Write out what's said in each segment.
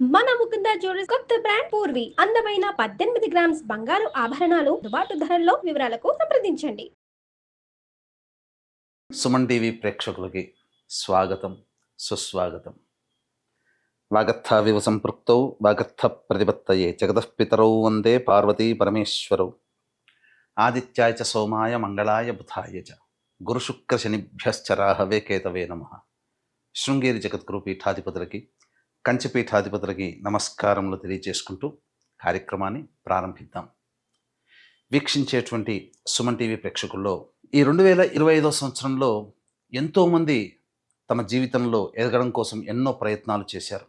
మన ముకుంద జ్యువెలర్స్ కొత్త బ్రాండ్ పూర్వి. అందమైన పద్దెనిమిది గ్రామ్స్ బంగారు ఆభరణాలు దుబాటు ధరల్లో వివరాలకు సంప్రదించండి. సుమన్ టీవీ ప్రేక్షకులకి స్వాగతం సుస్వాగతం. వాగర్థావివ సంపృక్తౌ వాగర్థ ప్రతిపత్తయే. జగతఃపితరౌ వందే పార్వతీ పరమేశ్వరౌ. ఆదిత్యాయ చ సోమాయ మంగళాయ బుధాయ చ. గురుశుక్రశనిభ్యశ్చ రాహవే కేతవే నమ. శృంగేరి జగద్గురు పీఠాధిపతులకి కంచిపీఠాధిపతులకి నమస్కారములు తెలియజేసుకుంటూ కార్యక్రమాన్ని ప్రారంభిద్దాం. వీక్షించేటువంటి సుమన్ టీవీ ప్రేక్షకుల్లో ఈ రెండు వేల ఇరవై ఐదో సంవత్సరంలో ఎంతోమంది తమ జీవితంలో ఎదగడం కోసం ఎన్నో ప్రయత్నాలు చేశారు.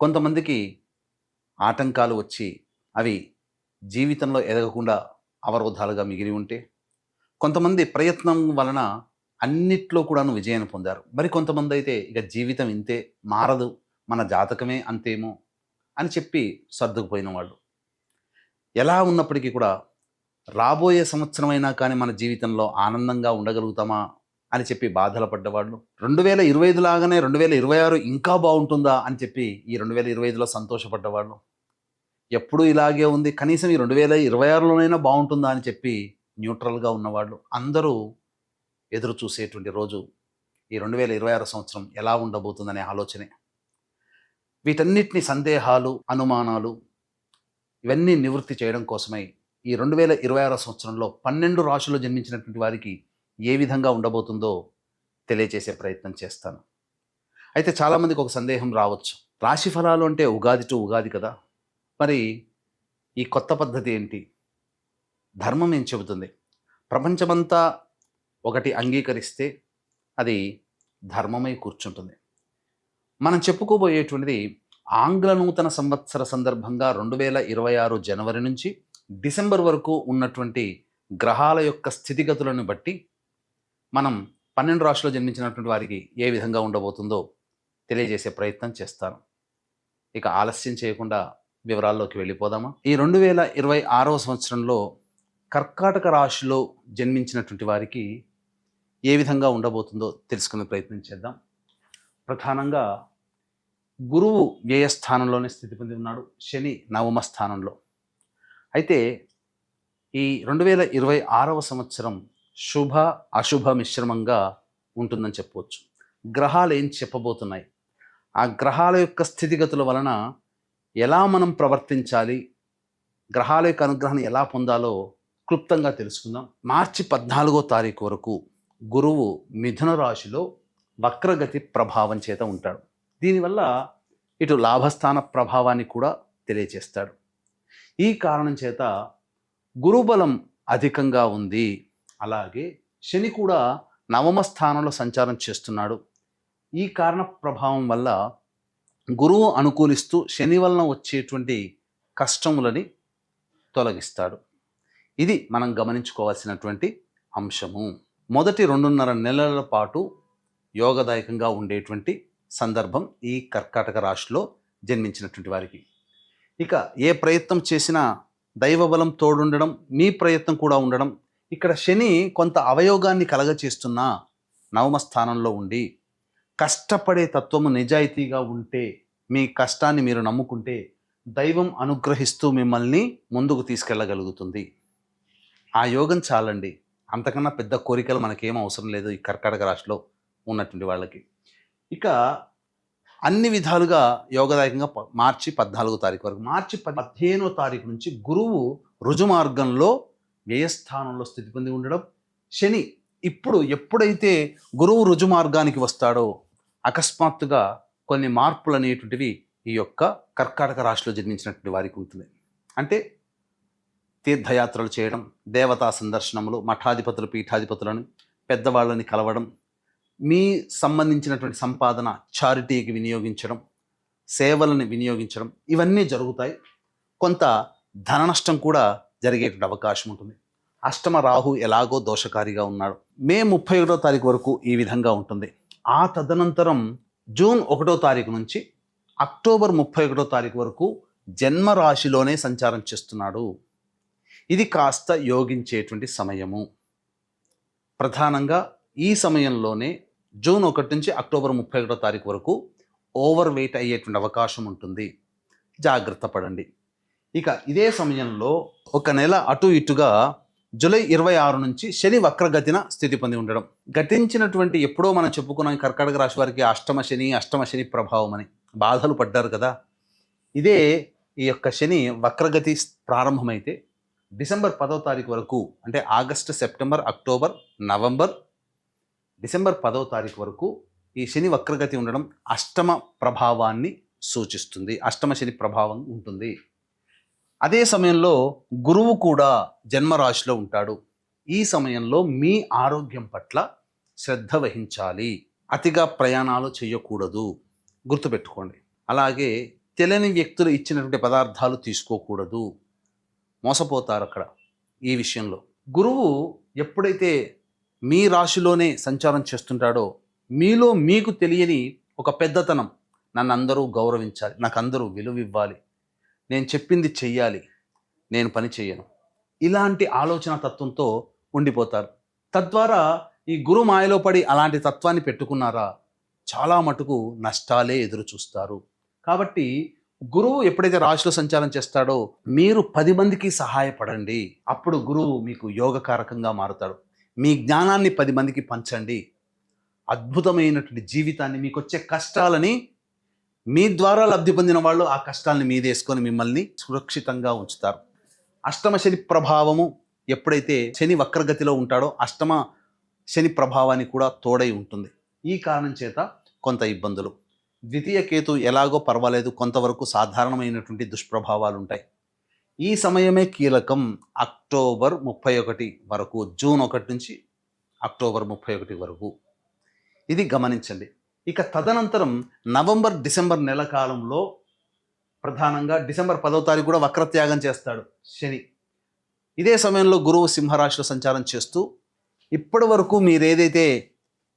కొంతమందికి ఆటంకాలు వచ్చి అవి జీవితంలో ఎదగకుండా అవరోధాలుగా మిగిలి ఉంటే కొంతమంది ప్రయత్నం వలన అన్నిట్లో కూడాను విజయాన్ని పొందారు. మరి కొంతమంది అయితే ఇక జీవితం ఇంతే మారదు. మన జాతకమే అంతేమో అని చెప్పి సర్దుకుపోయిన వాళ్ళు ఎలా ఉన్నప్పటికీ కూడా రాబోయే సంవత్సరమైనా కానీ మన జీవితంలో ఆనందంగా ఉండగలుగుతామా అని చెప్పి బాధలు పడ్డవాళ్ళు రెండు వేల ఇరవై ఐదు లాగానే రెండు వేల ఇరవై ఆరు ఇంకా బాగుంటుందా? అని చెప్పి ఈ రెండు వేల ఇరవై ఐదులో సంతోషపడ్డవాళ్ళు ఎప్పుడూ ఇలాగే ఉంది. కనీసం ఈ రెండు వేల ఇరవై ఆరులోనైనా బాగుంటుందా? అని చెప్పి న్యూట్రల్గా ఉన్నవాళ్ళు అందరూ ఎదురు చూసేటువంటి రోజు ఈ రెండు వేల ఇరవై ఆరు సంవత్సరం ఎలా ఉండబోతుందనే ఆలోచనే. వీటన్నిటిని సందేహాలు అనుమానాలు ఇవన్నీ నివృత్తి చేయడం కోసమై ఈ రెండు వేల ఇరవై ఆరో సంవత్సరంలో పన్నెండు రాశులు జన్మించినటువంటి వారికి ఏ విధంగా ఉండబోతుందో తెలియజేసే ప్రయత్నం చేస్తాను. అయితే చాలామందికి ఒక సందేహం రావచ్చు. రాశి ఫలాలు అంటే ఉగాది టు ఉగాది కదా. మరి ఈ కొత్త పద్ధతి ఏంటి? ధర్మం ఏం చెబుతుంది? ప్రపంచమంతా ఒకటి అంగీకరిస్తే అది ధర్మమై కూర్చుంటుంది. మనం చెప్పుకోబోయేటువంటిది ఆంగ్ల నూతన సంవత్సర సందర్భంగా రెండు వేల ఇరవై ఆరు జనవరి నుంచి డిసెంబర్ వరకు ఉన్నటువంటి గ్రహాల యొక్క స్థితిగతులను బట్టి మనం పన్నెండు రాశిలో జన్మించినటువంటి వారికి ఏ విధంగా ఉండబోతుందో తెలియజేసే ప్రయత్నం చేస్తాను. ఇక ఆలస్యం చేయకుండా వివరాల్లోకి వెళ్ళిపోదామా? ఈ రెండు వేల ఇరవై ఆరవ సంవత్సరంలో కర్కాటక రాశిలో జన్మించినటువంటి వారికి ఏ విధంగా ఉండబోతుందో తెలుసుకునే ప్రయత్నం చేద్దాం. ప్రధానంగా గురువు వ్యయ స్థానంలోనే స్థితి పొంది ఉన్నాడు. శని నవమ స్థానంలో. అయితే ఈ రెండు వేల ఇరవై ఆరవ సంవత్సరం శుభ అశుభ మిశ్రమంగా ఉంటుందని చెప్పవచ్చు. గ్రహాలు ఏం చెప్పబోతున్నాయి? ఆ గ్రహాల యొక్క స్థితిగతుల వలన ఎలా మనం ప్రవర్తించాలి? గ్రహాల యొక్క అనుగ్రహం ఎలా పొందాలో క్లుప్తంగా తెలుసుకుందాం. మార్చి పద్నాలుగో తారీఖు వరకు గురువు మిథున రాశిలో వక్రగతి ప్రభావం చేత ఉంటాడు. దీనివల్ల ఇటు లాభస్థాన ప్రభావాన్ని కూడా తెలియచేస్తాడు. ఈ కారణం చేత గురుబలం అధికంగా ఉంది. అలాగే శని కూడా నవమ స్థానంలో సంచారం చేస్తున్నాడు. ఈ కారణ ప్రభావం వల్ల గురువు అనుకూలిస్తూ శని వలన వచ్చేటువంటి కష్టములని తొలగిస్తాడు. ఇది మనం గమనించుకోవాల్సినటువంటి అంశము. మొదటి రెండున్నర నెలల పాటు యోగదాయకంగా ఉండేటువంటి సందర్భం ఈ కర్కాటక రాశిలో జన్మించినటువంటి వారికి. ఇక ఏ ప్రయత్నం చేసినా దైవబలం తోడుండడం మీ ప్రయత్నం కూడా ఉండడం ఇక్కడ శని కొంత అవయోగాన్ని కలగచేస్తున్నా నవమ స్థానంలో ఉండి కష్టపడే తత్వము నిజాయితీగా ఉంటే మీ కష్టాన్ని మీరు నమ్ముకుంటే దైవం అనుగ్రహిస్తూ మిమ్మల్ని ముందుకు తీసుకెళ్ళగలుగుతుంది. ఆ యోగం చాలండి. అంతకన్నా పెద్ద కోరికలు మనకేం అవసరం లేదు ఈ కర్కాటక రాశిలో ఉన్నటువంటి వాళ్ళకి. ఇక అన్ని విధాలుగా యోగదాయకంగా ప- మార్చి పద్నాలుగో తారీఖు వరకు. మార్చి ప- పదిహేనో తారీఖు నుంచి గురువు రుజుమార్గంలో వ్యయస్థానంలో స్థితి పొంది ఉండడం. శని ఇప్పుడు ఎప్పుడైతే గురువు రుజుమార్గానికి వస్తాడో అకస్మాత్తుగా కొన్ని మార్పులు అనేటువంటివి ఈ యొక్క కర్కాటక రాశిలో జన్మించినటువంటి వారికి ఉంటుంది అంటే తీర్థయాత్రలు చేయడం దేవతా సందర్శనములు మఠాధిపతులు పీఠాధిపతులను పెద్దవాళ్ళని కలవడం మీ సంబంధించినటువంటి సంపాదన చారిటీకి వినియోగించడం సేవలను వినియోగించడం ఇవన్నీ జరుగుతాయి. కొంత ధన నష్టం కూడా జరిగేటువంటి అవకాశం ఉంటుంది. అష్టమ రాహు ఎలాగో దోషకారిగా ఉన్నాడు. మే ముప్పై ఒకటో తారీఖు వరకు ఈ విధంగా ఉంటుంది. ఆ తదనంతరం జూన్ ఒకటో తారీఖు నుంచి అక్టోబర్ ముప్పై ఒకటో తారీఖు వరకు జన్మ రాశిలోనే సంచారం చేస్తున్నాడు. ఇది కాస్త యోగించేటువంటి సమయము. ప్రధానంగా ఈ సమయంలోనే జూన్ ఒకటి నుంచి అక్టోబర్ ముప్పై ఒకటో తారీఖు వరకు ఓవర్ వెయిట్ అయ్యేటువంటి అవకాశం ఉంటుంది. జాగ్రత్త పడండి. ఇక ఇదే సమయంలో ఒక నెల అటు ఇటుగా జూలై ఇరవై ఆరు నుంచి శని వక్రగతిన స్థితి పొంది ఉండడం. గతించినటువంటి ఎప్పుడో మనం చెప్పుకున్నాం కర్కటక కర్కాటక రాశి వారికి అష్టమ శని అష్టమ శని ప్రభావం అని. బాధలు పడ్డారు కదా. ఇదే ఈ యొక్క శని వక్రగతి ప్రారంభమైతే డిసెంబర్ పదో తారీఖు వరకు అంటే August September October November December పదో తారీఖు వరకు ఈ శని వక్రగతి ఉండడం అష్టమ ప్రభావాన్ని సూచిస్తుంది. అష్టమ శని ప్రభావం ఉంటుంది. అదే సమయంలో గురువు కూడా జన్మరాశిలో ఉంటాడు. ఈ సమయంలో మీ ఆరోగ్యం పట్ల శ్రద్ధ వహించాలి. అతిగా ప్రయాణాలు చేయకూడదు. గుర్తుపెట్టుకోండి. అలాగే తెలియని వ్యక్తులు ఇచ్చినటువంటి పదార్థాలు తీసుకోకూడదు. మోసపోతారు అక్కడ ఈ విషయంలో. గురువు ఎప్పుడైతే మీ రాశిలోనే సంచారం చేస్తుంటాడో మీలో మీకు తెలియని ఒక పెద్దతనం నన్ను అందరూ గౌరవించాలి నాకు అందరూ విలువ ఇవ్వాలి నేను చెప్పింది చెయ్యాలి నేను పని చేయను ఇలాంటి ఆలోచన తత్వంతో ఉండిపోతారు. తద్వారా ఈ గురు మాయలో పడి అలాంటి తత్వాన్ని పెట్టుకున్నారా చాలా మటుకు నష్టాలే ఎదురు చూస్తారు. కాబట్టి గురువు ఎప్పుడైతే రాశిలో సంచారం చేస్తాడో మీరు పది మందికి సహాయపడండి. అప్పుడు గురువు మీకు యోగకారకంగా మారుతాడు. మీ జ్ఞానాన్ని పది మందికి పంచండి. అద్భుతమైనటువంటి జీవితాన్ని మీకు వచ్చే కష్టాలని మీ ద్వారా లబ్ధి పొందిన వాళ్ళు ఆ కష్టాలని మీదేసుకొని మిమ్మల్ని సురక్షితంగా ఉంచుతారు. అష్టమ శని ప్రభావము ఎప్పుడైతే శని వక్రగతిలో ఉంటాడో అష్టమ శని ప్రభావానికి కూడా తోడై ఉంటుంది. ఈ కారణం చేత కొంత ఇబ్బందులు. ద్వితీయ కేతు ఎలాగో పర్వాలేదు కొంతవరకు సాధారణమైనటువంటి దుష్ప్రభావాలు ఉంటాయి ఈ సమయమే కీలకం అక్టోబర్ ముప్పై ఒకటి వరకు జూన్ ఒకటి నుంచి అక్టోబర్ ముప్పై ఒకటి వరకు. ఇది గమనించండి. ఇక తదనంతరం నవంబర్ డిసెంబర్ నెల కాలంలో ప్రధానంగా డిసెంబర్ పదో తారీఖు కూడా వక్రత్యాగం చేస్తాడు శని. ఇదే సమయంలో గురువు సింహరాశిలో సంచారం చేస్తూ ఇప్పటి వరకు మీరేదైతే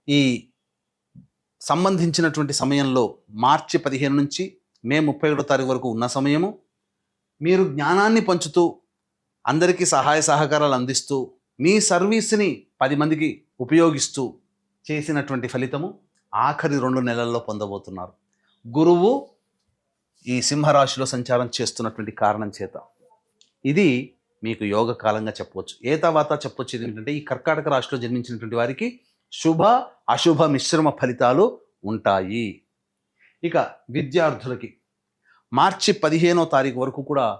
ఈ సంబంధించినటువంటి సమయంలో మార్చి పదిహేను నుంచి మే ముప్పై ఒకటో తారీఖు వరకు ఉన్న సమయము మీరు జ్ఞానాన్ని పంచుతూ అందరికీ సహాయ సహకారాలు అందిస్తూ మీ సర్వీస్ని పది మందికి ఉపయోగిస్తూ చేసినటువంటి ఫలితము ఆఖరి రెండు నెలల్లో పొందబోతున్నారు. గురువు ఈ సింహరాశిలో సంచారం చేస్తున్నటువంటి కారణం చేత. ఇది మీకు యోగ కాలంగా చెప్పవచ్చు. ఏ తర్వాత చెప్పొచ్చేది ఏంటంటే ఈ కర్కాటక రాశిలో జన్మించినటువంటి వారికి శుభ అశుభ మిశ్రమ ఫలితాలు ఉంటాయి. ఇక విద్యార్థులకి మార్చి పదిహేనో తారీఖు వరకు కూడా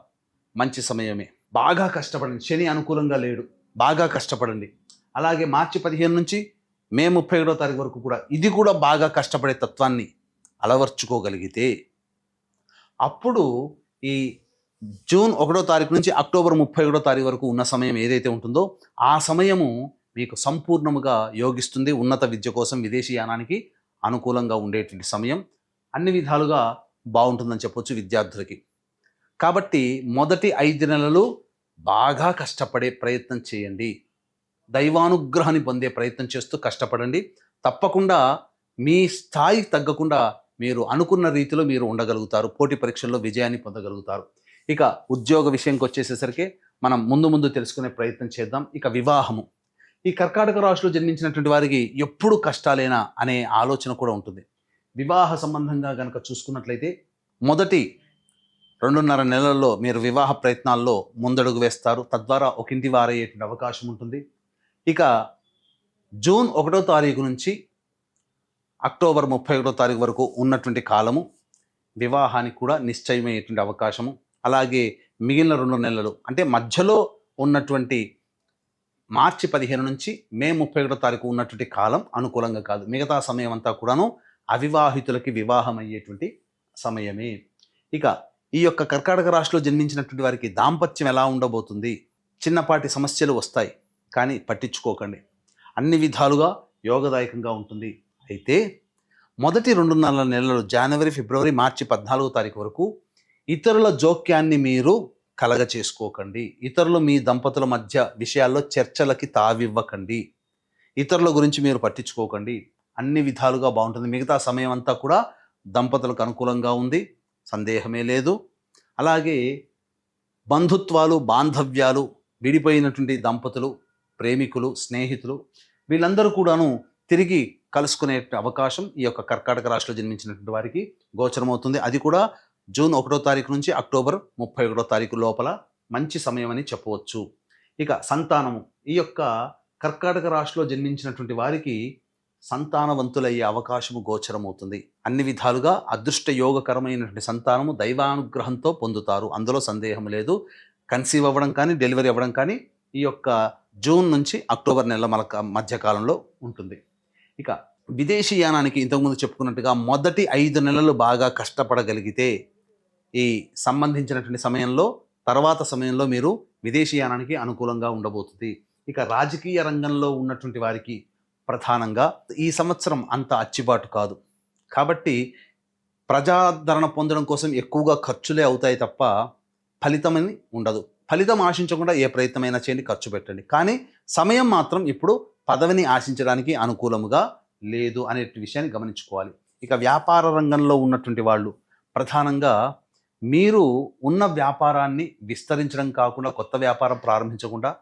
మంచి సమయమే. బాగా కష్టపడండి. శని అనుకూలంగా లేడు. బాగా కష్టపడండి. అలాగే మార్చి పదిహేను నుంచి మే ముప్పై ఏడో తారీఖు వరకు కూడా ఇది కూడా బాగా కష్టపడే తత్వాన్ని అలవర్చుకోగలిగితే అప్పుడు ఈ జూన్ ఒకటో తారీఖు నుంచి అక్టోబర్ ముప్పై ఒకటో తారీఖు వరకు ఉన్న సమయం ఏదైతే ఉంటుందో ఆ సమయము మీకు సంపూర్ణముగా యోగిస్తుంది. ఉన్నత విద్య కోసం విదేశీయానానికి అనుకూలంగా ఉండేటువంటి సమయం. అన్ని విధాలుగా బాగుంటుందని చెప్పొచ్చు విద్యార్థులకి. కాబట్టి మొదటి ఐదు నెలలు బాగా కష్టపడే ప్రయత్నం చేయండి. దైవానుగ్రహాన్ని పొందే ప్రయత్నం చేస్తూ కష్టపడండి. తప్పకుండా మీ స్థాయి తగ్గకుండా మీరు అనుకున్న రీతిలో మీరు ఉండగలుగుతారు. పోటీ పరీక్షల్లో విజయాన్ని పొందగలుగుతారు. ఇక ఉద్యోగ విషయంకి వచ్చేసేసరికి మనం ముందు ముందు తెలుసుకునే ప్రయత్నం చేద్దాం. ఇక వివాహము. ఈ కర్కాటక రాశిలో జన్మించినటువంటి వారికి ఎప్పుడు కష్టాలేనా అనే ఆలోచన కూడా ఉంటుంది. వివాహ సంబంధంగా కనుక చూసుకున్నట్లయితే మొదటి రెండున్నర నెలల్లో మీరు వివాహ ప్రయత్నాల్లో ముందడుగు వేస్తారు. తద్వారా ఒక ఇంటి వారయ్యేటువంటి అవకాశం ఉంటుంది. ఇక జూన్ ఒకటో తారీఖు నుంచి అక్టోబర్ ముప్పై ఒకటో తారీఖు వరకు ఉన్నటువంటి కాలము వివాహానికి కూడా నిశ్చయమయ్యేటువంటి అవకాశము. అలాగే మిగిలిన రెండు నెలలు అంటే మధ్యలో ఉన్నటువంటి మార్చి పదిహేను నుంచి మే ముప్పై ఒకటో తారీఖు ఉన్నటువంటి కాలం అనుకూలంగా కాదు. మిగతా సమయం అంతా కూడాను అవివాహితులకి వివాహం అయ్యేటువంటి సమయమే. ఇక ఈ యొక్క కర్కాటక రాశిలో జన్మించినటువంటి వారికి దాంపత్యం ఎలా ఉండబోతుంది? చిన్నపాటి సమస్యలు వస్తాయి కానీ పట్టించుకోకండి. అన్ని విధాలుగా యోగదాయకంగా ఉంటుంది. అయితే మొదటి రెండున్నర నెలలు జనవరి ఫిబ్రవరి మార్చి పద్నాలుగో తారీఖు వరకు ఇతరుల జోక్యాన్ని మీరు కలగ చేసుకోకండి ఇతరులు మీ దంపతుల మధ్య విషయాల్లో చర్చలకి తావివ్వకండి. ఇతరుల గురించి మీరు పట్టించుకోకండి. అన్ని విధాలుగా బాగుంటుంది. మిగతా సమయం అంతా కూడా దంపతులకు అనుకూలంగా ఉంది. సందేహమే లేదు. అలాగే బంధుత్వాలు బాంధవ్యాలు విడిపోయినటువంటి దంపతులు ప్రేమికులు స్నేహితులు వీళ్ళందరూ కూడాను తిరిగి కలుసుకునే అవకాశం ఈ యొక్క కర్కాటక రాశిలో జన్మించినటువంటి వారికి గోచరమవుతుంది. అది కూడా జూన్ ఒకటో తారీఖు నుంచి అక్టోబర్ ముప్పై ఒకటో తారీఖు లోపల మంచి సమయం అని చెప్పవచ్చు. ఇక సంతానము. ఈ యొక్క కర్కాటక రాశిలో జన్మించినటువంటి వారికి సంతానవంతులయ్యే అవకాశము గోచరమవుతుంది. అన్ని విధాలుగా అదృష్ట యోగకరమైనటువంటి సంతానము దైవానుగ్రహంతో పొందుతారు. అందులో సందేహం లేదు. కన్సీవ్ అవ్వడం కానీ డెలివరీ అవ్వడం కానీ ఈ యొక్క జూన్ నుంచి అక్టోబర్ నెల మలక మధ్యకాలంలో ఉంటుంది. ఇక విదేశీ యానానికి ఇంతకుముందు చెప్పుకున్నట్టుగా మొదటి ఐదు నెలలు బాగా కష్టపడగలిగితే ఈ సంబంధించినటువంటి సమయంలో తర్వాత సమయంలో మీరు విదేశీ యానానికి అనుకూలంగా ఉండబోతుంది. ఇక రాజకీయ రంగంలో ఉన్నటువంటి వారికి ప్రధానంగా. ఈ సంవత్సరం అంత అచ్చిబాటు కాదు. కాబట్టి ప్రజాదరణ పొందడం కోసం ఎక్కువగా ఖర్చులే అవుతాయి తప్ప ఫలితమని ఉండదు. ఫలితం ఆశించకుండా ఏ ప్రయత్నమైనా చేయండి ఖర్చు పెట్టండి. కానీ సమయం మాత్రం ఇప్పుడు పదవిని ఆశించడానికి అనుకూలముగా లేదు అనే విషయాన్ని గమనించుకోవాలి. ఇక వ్యాపార రంగంలో ఉన్నటువంటి వాళ్ళు ప్రధానంగా మీరు ఉన్న వ్యాపారాన్ని విస్తరించడం కాకుండా కొత్త వ్యాపారం ప్రారంభించకుండా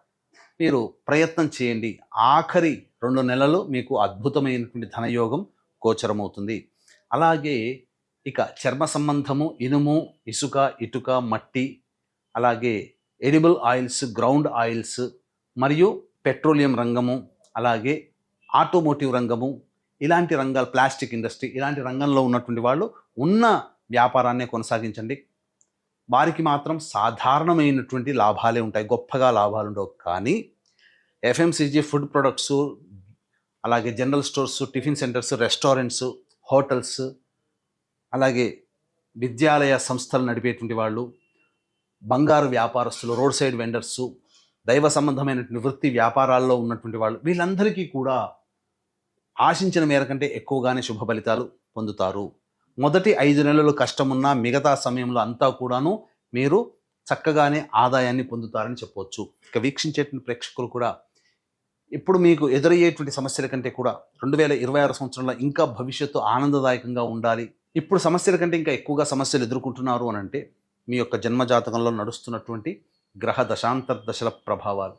మీరు ప్రయత్నం చేయండి. ఆఖరి రెండు నెలలు మీకు అద్భుతమైనటువంటి ధనయోగం గోచరమవుతుంది. అలాగే ఇక చర్మ సంబంధము ఇనుము ఇసుక ఇటుక మట్టి అలాగే ఎడిబుల్ ఆయిల్స్ గ్రౌండ్ ఆయిల్స్ మరియు పెట్రోలియం రంగము అలాగే ఆటోమోటివ్ రంగము ఇలాంటి రంగాలు ప్లాస్టిక్ ఇండస్ట్రీ ఇలాంటి రంగంలో ఉన్నటువంటి వాళ్ళు ఉన్న వ్యాపారాన్నే కొనసాగించండి. వారికి మాత్రం సాధారణమైనటువంటి లాభాలే ఉంటాయి గొప్పగా లాభాలు ఉండవు కానీ ఎఫ్ఎంసీజీ ఫుడ్ ప్రొడక్ట్స్ అలాగే general stores tiffin centres restaurants hotels అలాగే విద్యాలయ సంస్థలు నడిపేటువంటి వాళ్ళు బంగారు వ్యాపారస్తులు రోడ్ సైడ్ వెండర్స్ దైవ సంబంధమైనటువంటి వృత్తి వ్యాపారాల్లో ఉన్నటువంటి వాళ్ళు వీళ్ళందరికీ కూడా ఆశించిన మేర కంటే ఎక్కువగానే శుభ ఫలితాలు పొందుతారు. మొదటి ఐదు నెలలు కష్టమున్నా మిగతా సమయంలో అంతా కూడాను మీరు చక్కగానే ఆదాయాన్ని పొందుతారని చెప్పవచ్చు ఇక వీక్షించేటువంటి ప్రేక్షకులు కూడా ఇప్పుడు మీకు ఎదురయ్యేటువంటి సమస్యల కంటే కూడా రెండు వేల ఇరవై ఆరు సంవత్సరంలో ఇంకా భవిష్యత్తు ఆనందదాయకంగా ఉండాలి. ఇప్పుడు సమస్యల కంటే ఇంకా ఎక్కువగా సమస్యలు ఎదుర్కొంటున్నారు అని అంటే మీ యొక్క జన్మజాతకంలో నడుస్తున్నటువంటి గ్రహ దశాంతర దశల ప్రభావాలు.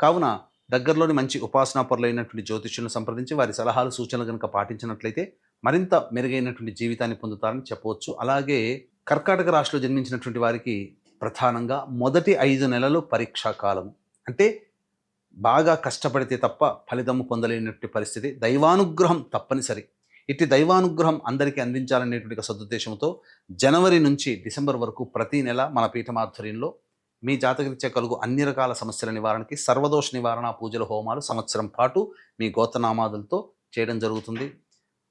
కావున దగ్గరలోని మంచి ఉపాసనా పరులైనటువంటి జ్యోతిష్యులను సంప్రదించి వారి సలహాలు సూచనలు కనుక పాటించినట్లయితే మరింత మెరుగైనటువంటి జీవితాన్ని పొందుతారని చెప్పవచ్చు. అలాగే కర్కాటక రాశిలో జన్మించినటువంటి వారికి ప్రధానంగా మొదటి ఐదు నెలలు పరీక్షా కాలం అంటే బాగా కష్టపడితే తప్ప ఫలితము పొందలేనటువంటి పరిస్థితి. దైవానుగ్రహం తప్పనిసరి. ఇట్టి దైవానుగ్రహం అందరికీ అందించాలనేటువంటి సదుద్దేశంతో జనవరి నుంచి డిసెంబర్ వరకు ప్రతి నెల మన పీఠమాధ్వర్యంలో మీ జాతకరీత్యా కలుగు అన్ని రకాల సమస్యల నివారణకి సర్వదోష నివారణ పూజల హోమాలు సంవత్సరం పాటు మీ గోతనామాదులతో చేయడం జరుగుతుంది.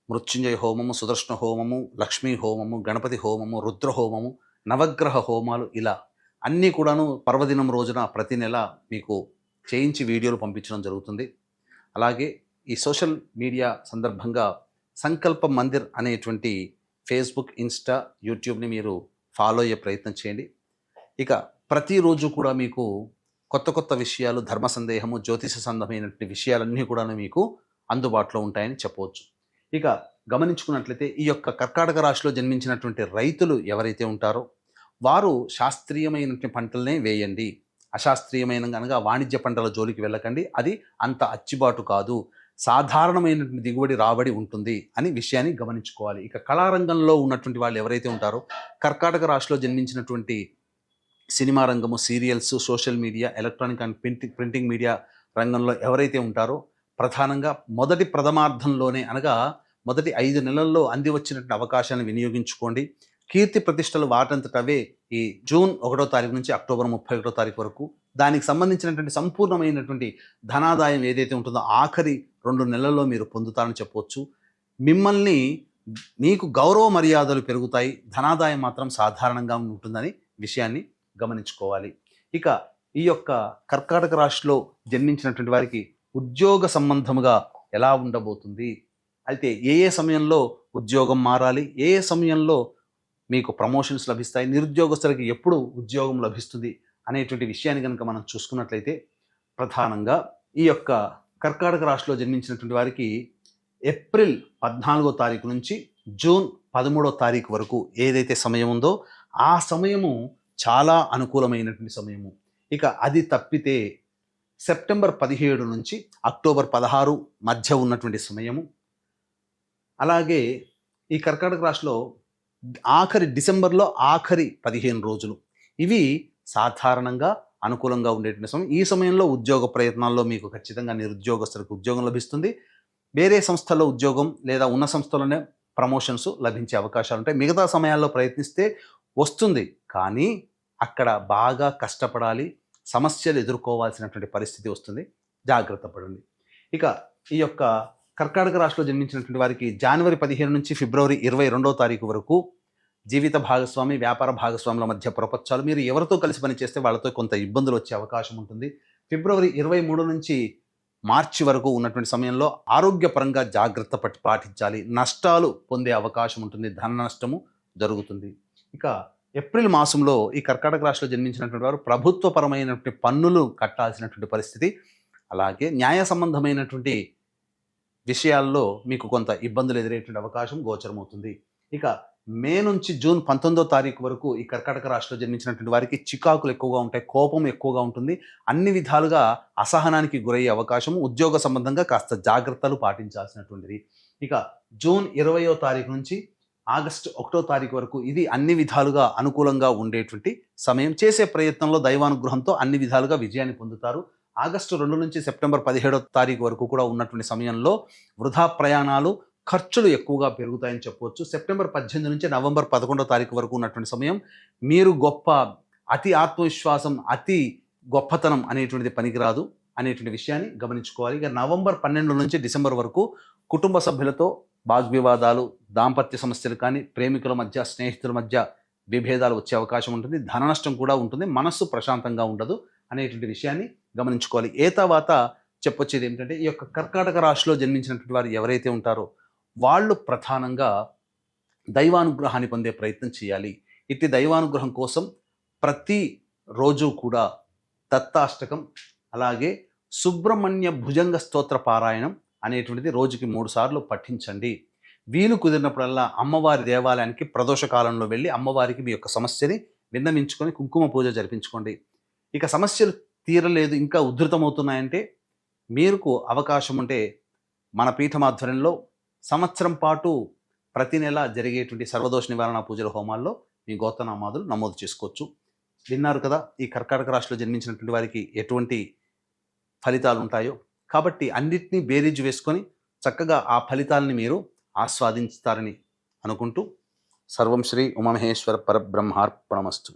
మృత్యుంజయ హోమము సుదర్శన హోమము లక్ష్మీ హోమము గణపతి హోమము రుద్ర హోమము నవగ్రహ హోమాలు ఇలా అన్నీ కూడాను పర్వదినం రోజున ప్రతి నెల మీకు చేయించి వీడియోలు పంపించడం జరుగుతుంది. అలాగే ఈ సోషల్ మీడియా సందర్భంగా సంకల్ప మందిర్ అనేటువంటి ఫేస్బుక్ ఇన్స్టా యూట్యూబ్ని మీరు ఫాలో అయ్యే ప్రయత్నం చేయండి. ఇక ప్రతిరోజు కూడా మీకు కొత్త కొత్త విషయాలు ధర్మ సందేహము జ్యోతిష సంబంధమైనటువంటి విషయాలన్నీ కూడా మీకు అందుబాటులో ఉంటాయని చెప్పవచ్చు. ఇక గమనించుకున్నట్లయితే ఈ యొక్క కర్కాటక రాశిలో జన్మించినటువంటి రైతులు ఎవరైతే ఉంటారో వారు శాస్త్రీయమైనటువంటి పంటలనే వేయండి. అశాస్త్రీయమైన అనగా వాణిజ్య పంటల జోలికి వెళ్ళకండి. అది అంత అచ్చిబాటు కాదు. సాధారణమైన దిగుబడి రాబడి ఉంటుంది అని విషయాన్ని గమనించుకోవాలి. ఇక కళారంగంలో ఉన్నటువంటి వాళ్ళు ఎవరైతే ఉంటారో కర్ణాటక రాష్ట్రంలో జన్మించినటువంటి సినిమా రంగము serials social media electronic and printing printing media రంగంలో ఎవరైతే ఉంటారో ప్రధానంగా మొదటి ప్రథమార్థంలోనే అనగా మొదటి ఐదు నెలల్లో అంది వచ్చినటువంటి అవకాశాలను వినియోగించుకోండి. కీర్తి ప్రతిష్టలు వాటంతటవే ఈ జూన్ ఒకటో తారీఖు నుంచి అక్టోబర్ ముప్పై ఒకటో తారీఖు వరకు. దానికి సంబంధించినటువంటి సంపూర్ణమైనటువంటి ధనాదాయం ఏదైతే ఉంటుందో ఆఖరి రెండు నెలల్లో మీరు పొందుతారని చెప్పవచ్చు మిమ్మల్ని మీకు గౌరవ మర్యాదలు పెరుగుతాయి. ధనాదాయం మాత్రం సాధారణంగా ఉంటుందని విషయాన్ని గమనించుకోవాలి. ఇక ఈ యొక్క కర్కాటక రాశిలో జన్మించినటువంటి వారికి ఉద్యోగ సంబంధముగా ఎలా ఉండబోతుంది? అయితే ఏ ఏ సమయంలో ఉద్యోగం మారాలి? ఏ ఏ సమయంలో మీకు ప్రమోషన్స్ లభిస్తాయి నిరుద్యోగస్తులకి ఎప్పుడు ఉద్యోగం లభిస్తుంది అనేటువంటి విషయాన్ని కనుక మనం చూసుకున్నట్లయితే ప్రధానంగా ఈ యొక్క కర్కాటక రాశిలో జన్మించినటువంటి వారికి ఏప్రిల్ పద్నాలుగో తారీఖు నుంచి జూన్ పదమూడో తారీఖు వరకు ఏదైతే సమయం ఉందో ఆ సమయము చాలా అనుకూలమైనటువంటి సమయము. ఇక అది తప్పితే సెప్టెంబర్ పదిహేడు నుంచి అక్టోబర్ పదహారు మధ్య ఉన్నటువంటి సమయము. అలాగే ఈ కర్కాటక రాశిలో ఆఖరి డిసెంబర్లో ఆఖరి పదిహేను రోజులు. ఇవి సాధారణంగా అనుకూలంగా ఉండేటువంటి సమయం. ఈ సమయంలో ఉద్యోగ ప్రయత్నాల్లో మీకు ఖచ్చితంగా నిరుద్యోగస్తులకు ఉద్యోగం లభిస్తుంది. వేరే సంస్థల్లో ఉద్యోగం లేదా ఉన్న సంస్థలోనే ప్రమోషన్స్ లభించే అవకాశాలు ఉంటాయి. మిగతా సమయాల్లో ప్రయత్నిస్తే వస్తుంది. కానీ అక్కడ బాగా కష్టపడాలి సమస్యలు ఎదుర్కోవాల్సినటువంటి పరిస్థితి వస్తుంది. జాగ్రత్త పడండి. ఇక ఈ యొక్క కర్కాటక రాశిలో జన్మించినటువంటి వారికి జనవరి పదిహేను నుంచి ఫిబ్రవరి ఇరవై రెండవ తారీఖు వరకు జీవిత భాగస్వామి వ్యాపార భాగస్వాముల మధ్య ప్రపంచాలు మీరు ఎవరితో కలిసి పనిచేస్తే వాళ్ళతో కొంత ఇబ్బందులు వచ్చే అవకాశం ఉంటుంది. ఫిబ్రవరి ఇరవై మూడు నుంచి మార్చి వరకు ఉన్నటువంటి సమయంలో ఆరోగ్యపరంగా జాగ్రత్త పట్టి పాటించాలి. నష్టాలు పొందే అవకాశం ఉంటుంది. ధన నష్టము జరుగుతుంది. ఇక ఏప్రిల్ మాసంలో ఈ కర్కాటక రాశిలో జన్మించినటువంటి వారు ప్రభుత్వపరమైనటువంటి పన్నులు కట్టాల్సినటువంటి పరిస్థితి. అలాగే న్యాయ సంబంధమైనటువంటి విషయాల్లో మీకు కొంత ఇబ్బందులు ఎదురేటువంటి అవకాశం గోచరమవుతుంది. ఇక మే నుంచి జూన్ పంతొమ్మిదో తారీఖు వరకు ఈ కర్కాటక రాశిలో జన్మించినటువంటి వారికి చికాకులు ఎక్కువగా ఉంటాయి కోపం ఎక్కువగా ఉంటుంది. అన్ని విధాలుగా అసహనానికి గురయ్యే అవకాశం ఉద్యోగ సంబంధంగా కాస్త జాగ్రత్తలు పాటించాల్సినటువంటిది. ఇక జూన్ ఇరవయో తారీఖు నుంచి ఆగస్టు ఒకటో తారీఖు వరకు ఇది అన్ని విధాలుగా అనుకూలంగా ఉండేటువంటి సమయం. చేసే ప్రయత్నంలో దైవానుగ్రహంతో అన్ని విధాలుగా విజయాన్ని పొందుతారు. ఆగస్టు రెండు నుంచి సెప్టెంబర్ పదిహేడో తారీఖు వరకు కూడా ఉన్నటువంటి సమయంలో వృధా ప్రయాణాలు ఖర్చులు ఎక్కువగా పెరుగుతాయని చెప్పవచ్చు సెప్టెంబర్ పద్దెనిమిది నుంచి నవంబర్ పదకొండో తారీఖు వరకు ఉన్నటువంటి సమయం మీరు గొప్ప అతి ఆత్మవిశ్వాసం అతి గొప్పతనం అనేటువంటిది పనికిరాదు అనేటువంటి విషయాన్ని గమనించుకోవాలి. ఇక నవంబర్ పన్నెండు నుంచి డిసెంబర్ వరకు కుటుంబ సభ్యులతో వాగ్వివాదాలు దాంపత్య సమస్యలు కానీ ప్రేమికుల మధ్య స్నేహితుల మధ్య విభేదాలు వచ్చే అవకాశం ఉంటుంది. ధన నష్టం కూడా ఉంటుంది. మనస్సు ప్రశాంతంగా ఉండదు అనేటువంటి విషయాన్ని గమనించుకోవాలి. ఏ తర్వాత చెప్పొచ్చేది ఏమిటంటే ఈ యొక్క కర్కాటక రాశిలో జన్మించినటువంటి వారు ఎవరైతే ఉంటారో వాళ్ళు ప్రధానంగా దైవానుగ్రహాన్ని పొందే ప్రయత్నం చేయాలి. ఇట్టి దైవానుగ్రహం కోసం ప్రతి రోజు కూడా దత్తాష్టకం అలాగే సుబ్రహ్మణ్య భుజంగ స్తోత్ర పారాయణం అనేటువంటిది రోజుకి మూడు సార్లు పఠించండి. వీలు కుదిరినప్పుడల్లా అమ్మవారి దేవాలయానికి ప్రదోష కాలంలో వెళ్ళి అమ్మవారికి మీ యొక్క సమస్యని విన్నవించుకొని కుంకుమ పూజ జరిపించుకోండి. ఇక సమస్యలు తీరలేదు ఇంకా ఉధృతమవుతున్నాయంటే మీకు అవకాశం ఉంటే మన పీఠమాధ్వర్యంలో సంవత్సరం పాటు ప్రతి నెల జరిగేటువంటి సర్వదోష నివారణ పూజల హోమాల్లో మీ గోతనామాదులు నమోదు చేసుకోవచ్చు. విన్నారు కదా ఈ కర్కాటక రాశిలో జన్మించినటువంటి వారికి ఎటువంటి ఫలితాలు ఉంటాయో. కాబట్టి అన్నిటినీ బేరీజు వేసుకొని చక్కగా ఆ ఫలితాలని మీరు ఆస్వాదించుతారని అనుకుంటూ సర్వం శ్రీ ఉమామహేశ్వర పరబ్రహ్మార్పణమస్తు.